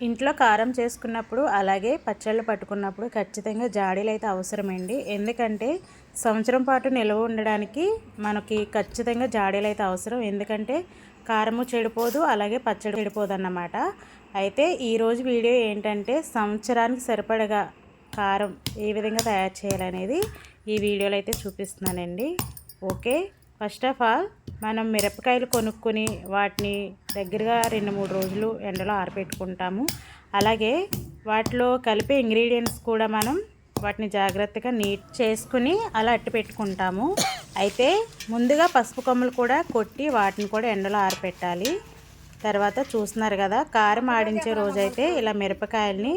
ఇంట్లో కారం చేసుకున్నప్పుడు అలాగే పచ్చళ్ళు పట్టుకున్నప్పుడు ఖచ్చితంగా జాడీలు అయితే అవసరమండి. ఎందుకంటే సంవత్సరం పాటు నిల్వ ఉండడానికి మనకి ఖచ్చితంగా జాడీలు అయితే అవసరం. ఎందుకంటే కారము చెడిపోదు అలాగే పచ్చడి చెడిపోదు అన్నమాట అయితే ఈరోజు వీడియో ఏంటంటే సంవత్సరానికి సరిపడగా కారం ఏ విధంగా తయారు చేయాలనేది ఈ వీడియోలో అయితే చూపిస్తున్నానండి. ఓకే? ఫస్ట్ ఆఫ్ ఆల్ మనం మిరపకాయలు కొనుక్కొని వాటిని దగ్గరగా రెండు మూడు రోజులు ఎండలో ఆరబెట్టుకుంటాము అలాగే వాటిలో కలిపే ఇంగ్రీడియంట్స్ కూడా మనం వాటిని జాగ్రత్తగా నీట్ చేసుకుని అలా అట్టి పెట్టుకుంటాము. అయితే ముందుగా పసుపు కొమ్మలు కూడా కొట్టి వాటిని కూడా ఎండలో ఆరపెట్టాలి. తర్వాత చూస్తున్నారు కదా కారం ఆడించే రోజైతే ఇలా మిరపకాయల్ని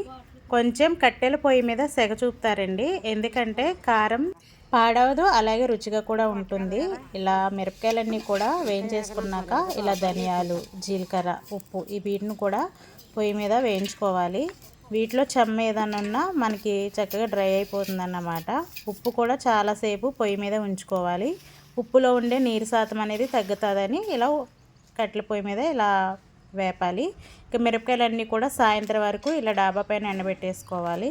కొంచెం కట్టెల పొయ్యి మీద సెగ చూపుతారండి. ఎందుకంటే కారం పాడవదు అలాగే రుచిగా కూడా ఉంటుంది. ఇలా మిరపకాయలన్నీ కూడా వేయించేసుకున్నాక ఇలా ధనియాలు జీలకర్ర ఉప్పు ఈ వీటిని కూడా పొయ్యి మీద వేయించుకోవాలి. వీటిలో చెమ్మ ఏదైనా ఉన్నా మనకి చక్కగా డ్రై అయిపోతుంది అన్నమాట ఉప్పు కూడా చాలాసేపు పొయ్యి మీద ఉంచుకోవాలి. ఉప్పులో ఉండే నీరు శాతం అనేది తగ్గుతుందని ఇలా కట్టెల పొయ్యి మీద ఇలా వేపాలి. ఇక మిరపకాయలన్నీ కూడా సాయంత్రం వరకు ఇలా డాబా పైన ఎండబెట్టేసుకోవాలి.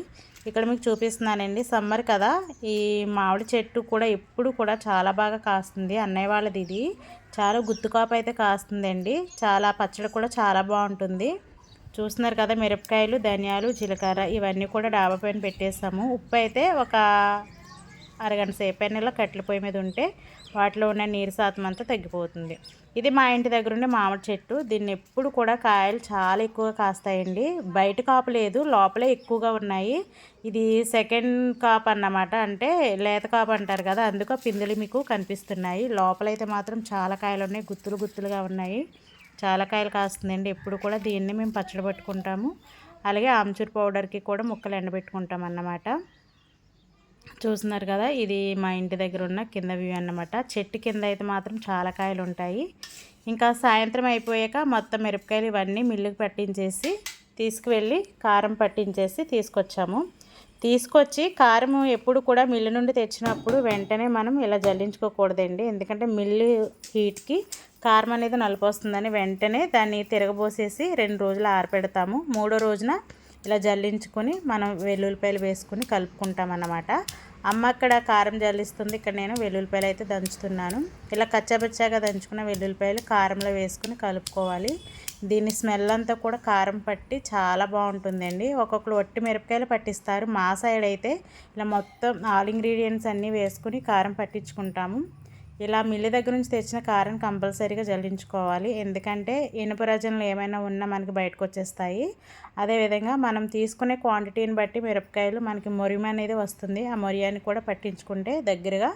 ఇక్కడ మీకు చూపిస్తున్నానండి సమ్మర్ కదా. ఈ మామిడి చెట్టు కూడా ఎప్పుడు కూడా చాలా బాగా కాస్తుంది. అన్నయ్య వాళ్ళది ఇది. చాలా గుత్తుకాపు అయితే కాస్తుందండి. చాలా పచ్చడి కూడా చాలా బాగుంటుంది. చూస్తున్నారు కదా మిరపకాయలు ధనియాలు జీలకర్ర ఇవన్నీ కూడా డాబా పైన పెట్టేసాము ఉప్పు అయితే ఒక అరగంట సేపు అయినా కట్టెల పొయ్యి మీద ఉంటే వాటిలో ఉన్న నీరు శాతం అంతా తగ్గిపోతుంది. ఇది మా ఇంటి దగ్గర ఉండే మామిడి చెట్టు. దీన్ని ఎప్పుడు కూడా కాయలు చాలా ఎక్కువ కాస్తాయండి. బయట కాపు లేదు లోపలే ఎక్కువగా ఉన్నాయి. ఇది సెకండ్ కాప్ అన్నమాట. అంటే లేత కాపు అంటారు కదా అందుకు పిందులు మీకు కనిపిస్తున్నాయి. లోపలైతే మాత్రం చాలా కాయలు ఉన్నాయి గుత్తులు గుత్తులుగా ఉన్నాయి. చాలా కాయలు కాస్తుందండి. ఎప్పుడు కూడా దీన్ని మేము పచ్చడి పట్టుకుంటాము. అలాగే ఆమ్చూర్ పౌడర్కి కూడా ముక్కలు ఎండబెట్టుకుంటాం అన్నమాట చూస్తున్నారు కదా ఇది మా ఇంటి దగ్గర ఉన్న కింద వ్యూ అన్నమాట. చెట్టు కింద అయితే మాత్రం చాలా కాయలు ఉంటాయి. ఇంకా సాయంత్రం అయిపోయాక మొత్తం మిరపకాయలు ఇవన్నీ మిల్లుకి పట్టించేసి తీసుకువెళ్ళి కారం పట్టించేసి తీసుకొచ్చాము. తీసుకొచ్చి కారం ఎప్పుడు కూడా మిల్లు నుండి తెచ్చినప్పుడు వెంటనే మనం ఇలా జల్లించుకోకూడదండి. ఎందుకంటే మిల్లు హీట్కి కారం అనేది నలిపొస్తుందని వెంటనే దాన్ని తిరగబోసేసి రెండు రోజులు ఆరపెడతాము. మూడో రోజున ఇలా జల్లించుకొని మనం వెల్లుల్లిపాయలు వేసుకుని కలుపుకుంటాం అన్నమాట అమ్మ అక్కడ కారం జల్లిస్తుంది. ఇక్కడ నేను వెల్లుల్లిపాయలు అయితే దంచుతున్నాను. ఇలా కచ్చాబచ్చాగా దంచుకున్న వెల్లుల్లిపాయలు కారంలో వేసుకుని కలుపుకోవాలి. దీని స్మెల్ అంతా కూడా కారం పట్టి చాలా బాగుంటుందండి. ఒక్కొక్కరు ఒట్టి మిరపకాయలు పట్టిస్తారు. మా సైడ్ అయితే ఇలా మొత్తం ఆల్ ఇంగ్రీడియంట్స్ అన్నీ వేసుకుని కారం పట్టించుకుంటాము. ఇలా మిల్లి దగ్గర నుంచి తెచ్చిన కారం కంపల్సరీగా జల్లించుకోవాలి. ఎందుకంటే ఇనుప రజనలు ఏమైనా ఉన్నా మనకి బయటకు వచ్చేస్తాయి. అదేవిధంగా మనం తీసుకునే క్వాంటిటీని బట్టి మిరపకాయలు మనకి మొరియం అనేది వస్తుంది. ఆ మొరియాన్ని కూడా పట్టించుకుంటే దగ్గరగా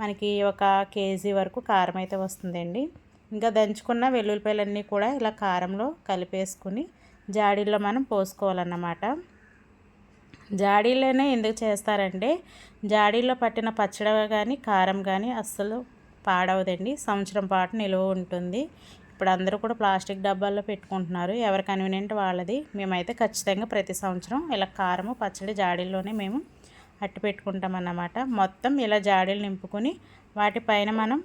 మనకి ఒక కేజీ వరకు కారం అయితే వస్తుందండి. ఇంకా దంచుకున్న వెల్లుల్లిపాయలన్నీ కూడా ఇలా కారంలో కలిపేసుకుని జాడీల్లో మనం పోసుకోవాలన్నమాట. జాడీలోనే ఎందుకు చేస్తారంటే జాడీలో పట్టిన పచ్చడి కానీ కారం కానీ అస్సలు పాడవదండి. సంవత్సరం పాటు నిలువ ఉంటుంది. ఇప్పుడు అందరూ కూడా ప్లాస్టిక్ డబ్బాల్లో పెట్టుకుంటున్నారు. ఎవరి కన్వీనియంట్ వాళ్ళది. మేమైతే ఖచ్చితంగా ప్రతి సంవత్సరం ఇలా కారము పచ్చడి జాడీల్లోనే మేము అట్టి పెట్టుకుంటాం అన్నమాట మొత్తం ఇలా జాడీలు నింపుకొని వాటిపైన మనం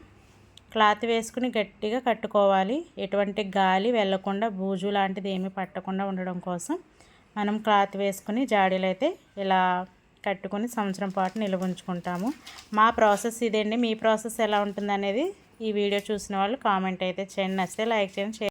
క్లాత్ వేసుకుని గట్టిగా కట్టుకోవాలి. ఎటువంటి గాలి వెళ్ళకుండా బూజు లాంటిది ఏమీ పట్టకుండా ఉండడం కోసం మనం క్లాత్ వేసుకుని జాడీలు అయితే ఇలా కట్టుకొని సంవత్సరం పాటు నిల్వ ఉంచుకుంటాము. మా ప్రాసెస్ ఇదండి? మీ ప్రాసెస్ ఎలా ఉంటుంది అనేది ఈ వీడియో చూసిన వాళ్ళు కామెంట్ అయితే చేయండి. నచ్చితే లైక్ చేయండి